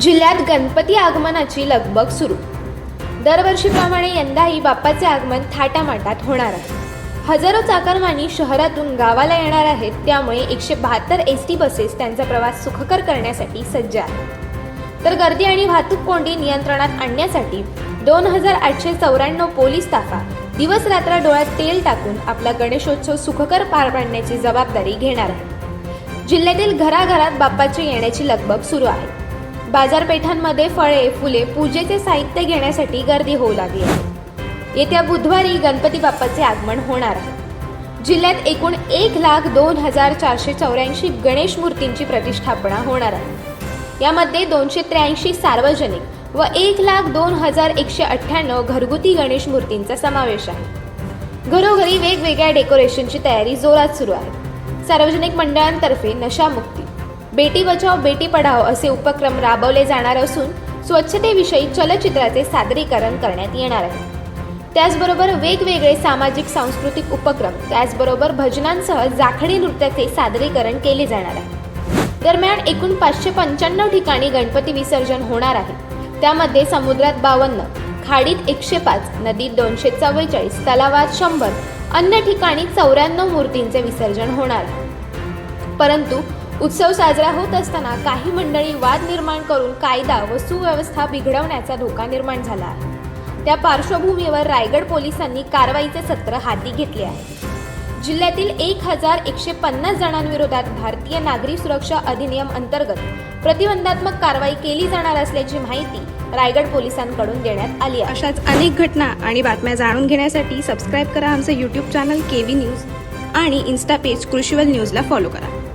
जिल्ह्यात गणपती आगमनाची लगबग सुरू. दरवर्षीप्रमाणे यंदाही बाप्पाचे आगमन थाटामाटात होणार आहे. हजारो चाकरमानी शहरातून गावाला येणार आहेत त्यामुळे एकशे बहात्तर एस टी बसेस त्यांचा प्रवास सुखकर करण्यासाठी सज्ज आहेत. तर गर्दी आणि वाहतूक कोंडी नियंत्रणात आणण्यासाठी दोन हजार आठशे चौऱ्याण्णव पोलीस ताफा दिवस रात्र डोळ्यात तेल टाकून आपला गणेशोत्सव सुखकर पार पाडण्याची जबाबदारी घेणार आहे जिल्ह्यातील घराघरात बाप्पाची येण्याची लगबग सुरू आहे. बाजारपेठांमध्ये फळे फुले पूजेचे साहित्य घेण्यासाठी गर्दी होऊ लागली आहे. येत्या बुधवारी गणपती बाप्पाचे आगमन होणार आहे. जिल्ह्यात एकूण एक लाख दोन हजार चारशे चौऱ्याऐंशी गणेश मूर्तींची प्रतिष्ठापना होणार आहे. यामध्ये दोनशे त्र्याऐंशी सार्वजनिक व एक लाख दोन हजार एकशे अठ्ठ्याण्णव घरगुती गणेश मूर्तींचा समावेश आहे. घरोघरी वेगवेगळ्या डेकोरेशनची तयारी जोरात सुरू आहे. सार्वजनिक मंडळांतर्फे नशामुक्ती बेटी बचाव बेटी पढाओ असे उपक्रम राबवले जाणार असून स्वच्छतेविषयी चलचित्राचे सादरीकरण करण्यात येणार आहे. त्याचबरोबर वेगवेगळे सामाजिक सांस्कृतिक उपक्रम त्याचबरोबर भजनांसह जाखडी नृत्याचे सादरीकरण केले जाणार आहे. दरम्यान एकूण पाचशे पंच्याण्णव ठिकाणी गणपती विसर्जन होणार आहे. त्यामध्ये समुद्रात बावन्न खाडीत एकशे पाच नदीत दोनशे चव्वेचाळीस तलावात शंभर अन्य ठिकाणी चौऱ्याण्णव मूर्तींचे विसर्जन होणार परंतु उत्सव साजरा होत असताना काही मंडळी वाद निर्माण करून कायदा व सुव्यवस्था बिघडवण्याचा धोका निर्माण झाला. आहे त्या पार्श्वभूमीवर रायगड पोलिसांनी कारवाईचे सत्र हाती घेतले आहे. जिल्ह्यातील एक हजार एकशे पन्नास जणांविरोधात भारतीय नागरी सुरक्षा अधिनियम अंतर्गत प्रतिबंधात्मक कारवाई केली जाणार असल्याची माहिती रायगड पोलिसांकडून देण्यात आली आहे. अशाच अनेक घटना आणि बातम्या जाणून घेण्यासाठी सबस्क्राईब करा आमचं YouTube channel K V news आणि इन्स्टा पेज कृषीवल न्यूजला फॉलो करा.